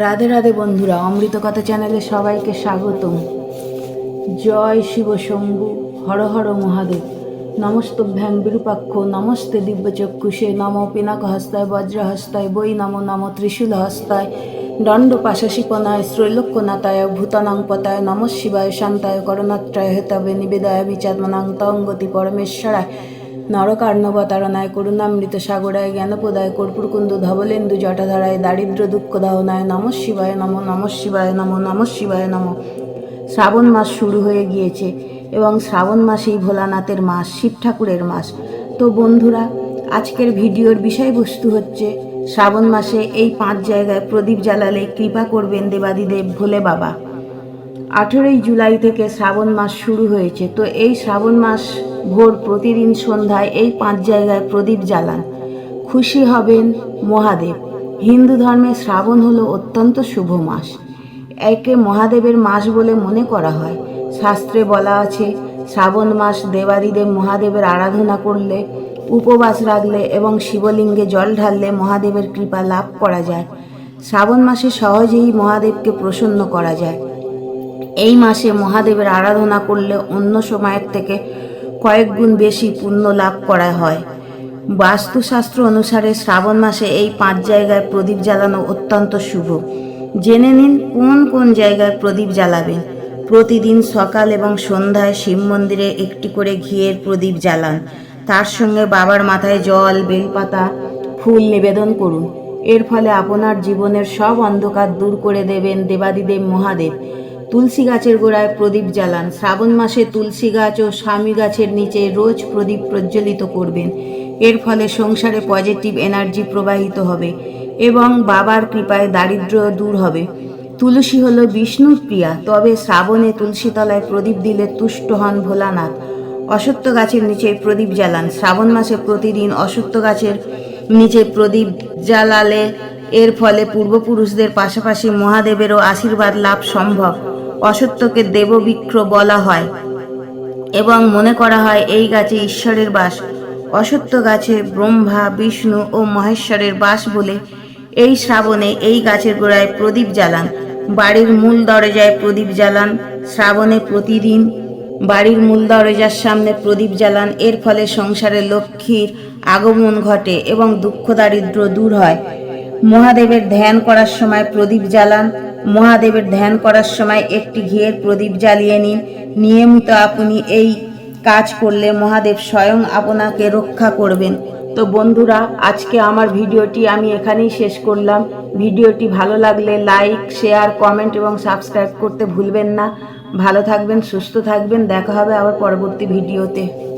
রাধে রাধে বন্ধুরা অমৃত কথা চ্যানেলে সবাইকে স্বাগতম। জয় শিব শম্ভু, হর হর মহাদেব। নমস্ত ভ্যাং বিরূপাক্ষ, নমস্তে দিব্যচক্ষুষে, নম পিনাক হস্তায় বজ্রহস্তায়, বৈ নম নম ত্রিশূল হস্তায় দণ্ড পাশাশিপনায় ত্রৈলোক্যনাথায় ভূতানাং পতায় নম শিবায়, শান্তায়, করণাত্রায়, হেতবে, নিবেদায়, বিচাত্মনাং তং গতি পরমেশ্বরায়। নরকার্ণবতারণায় করুণামৃত সাগরায় জ্ঞানপদায় কর্পূরকুন্দ ধবলেন্দু জটাধারায় দারিদ্র দুঃখ দাহনায় নম শিবায় নম নম শিবায় নম নম শিবায় নম। শ্রাবণ মাস শুরু হয়ে গিয়েছে এবং শ্রাবণ মাসেই ভোলানাথের মাস শিব ঠাকুরের মাস। তো বন্ধুরা, আজকের ভিডিওর বিষয়বস্তু হচ্ছে, শ্রাবণ মাসে এই পাঁচ জায়গায় প্রদীপ জ্বালালে কৃপা করবেন দেবাদিদেব ভোলে বাবা। আঠেরোই জুলাই থেকে শ্রাবণ মাস শুরু হয়েছে। তো এই শ্রাবণ মাস ভোর প্রতিদিন সন্ধ্যায় এই পাঁচ জায়গায় প্রদীপ জ্বালান। খুশি হবেন মহাদেব। হিন্দু ধর্মে শ্রাবণ হলো অত্যন্ত শুভ মাস। একে মহাদেবের মাস বলে মনে করা হয়। শাস্ত্রে বলা আছে, শ্রাবণ মাস দেবাদিদেব মহাদেবের আরাধনা করলে, উপবাস রাখলে এবং শিবলিঙ্গে জল ঢাললে মহাদেবের কৃপা লাভ করা যায়। শ্রাবণ মাসে সহজেই মহাদেবকে প্রসন্ন করা যায়। এই মাসে মহাদেবের আরাধনা করলে অন্য সময়ের থেকে কয়েক গুণ বেশি পুণ্য লাভ করা হয়। বাস্তুশাস্ত্র অনুসারে শ্রাবণ মাসে এই পাঁচ জায়গায় প্রদীপ জ্বালানো অত্যন্ত শুভ। জেনে নিন কোন কোন জায়গায় প্রদীপ জ্বালাবেন। প্রতিদিন সকাল এবং সন্ধ্যায় শিব মন্দিরে একটি করে ঘিয়ের প্রদীপ জ্বালান। তার সঙ্গে বাবার মাথায় জল, বেলপাতা, ফুল নিবেদন করুন। এর ফলে আপনার জীবনের সব অন্ধকার দূর করে দেবেন দেবাদিদেব মহাদেব। তুলসী গাছের গোড়ায় প্রদীপ জ্বালান। শ্রাবণ মাসে তুলসী গাছ ও স্বামী গাছের নিচে রোজ প্রদীপ প্রজ্বলিত করবেন। এর ফলে সংসারে পজিটিভ এনার্জি প্রবাহিত হবে এবং বাবার কৃপায় দারিদ্র্য দূর হবে। তুলসী হল বিষ্ণুর প্রিয়া, তবে শ্রাবণে তুলসী তলায় প্রদীপ দিলে তুষ্ট হন ভোলানাথ। অসত্য গাছের নিচে প্রদীপ জ্বালান। শ্রাবণ মাসে প্রতিদিন অসত্য গাছের নিচে প্রদীপ জ্বালালে এর ফলে পূর্বপুরুষদের পাশাপাশি মহাদেবেরও আশীর্বাদ লাভ সম্ভব। অসত্যকে দেববিক্র বলা হয়। এবং মনে করা হয়, এই গাছে ঈশ্বরের বাস। অসত্য গাছে ব্রহ্মা, বিষ্ণু ও মহেশ্বরের বাস বলে এই শ্রাবণে এই গাছের গোড়ায় প্রদীপ জ্বালান। বাড়ির মূল দরজায় প্রদীপ জ্বালান। শ্রাবণে প্রতিদিন বাড়ির মূল দরজার সামনে প্রদীপ জ্বালান। এর ফলে সংসারে লক্ষ্মীর আগমন ঘটে এবং দুঃখ দারিদ্র দূর হয়। মহাদেবের ধ্যান করার সময় প্রদীপ জ্বালান। মহাদেবের ধ্যান করার সময় একটি ঘিয়ের প্রদীপ জ্বালিয়ে নিন। নিয়মিত আপনি এই কাজ করলে মহাদেব স্বয়ং আপনাকে রক্ষা করবেন। তো বন্ধুরা, আজকে আমার ভিডিওটি আমি এখানেই শেষ করলাম। ভিডিওটি ভালো লাগলে লাইক, শেয়ার, কমেন্ট এবং সাবস্ক্রাইব করতে ভুলবেন না। ভালো থাকবেন, সুস্থ থাকবেন। দেখা হবে আবার পরবর্তী ভিডিওতে।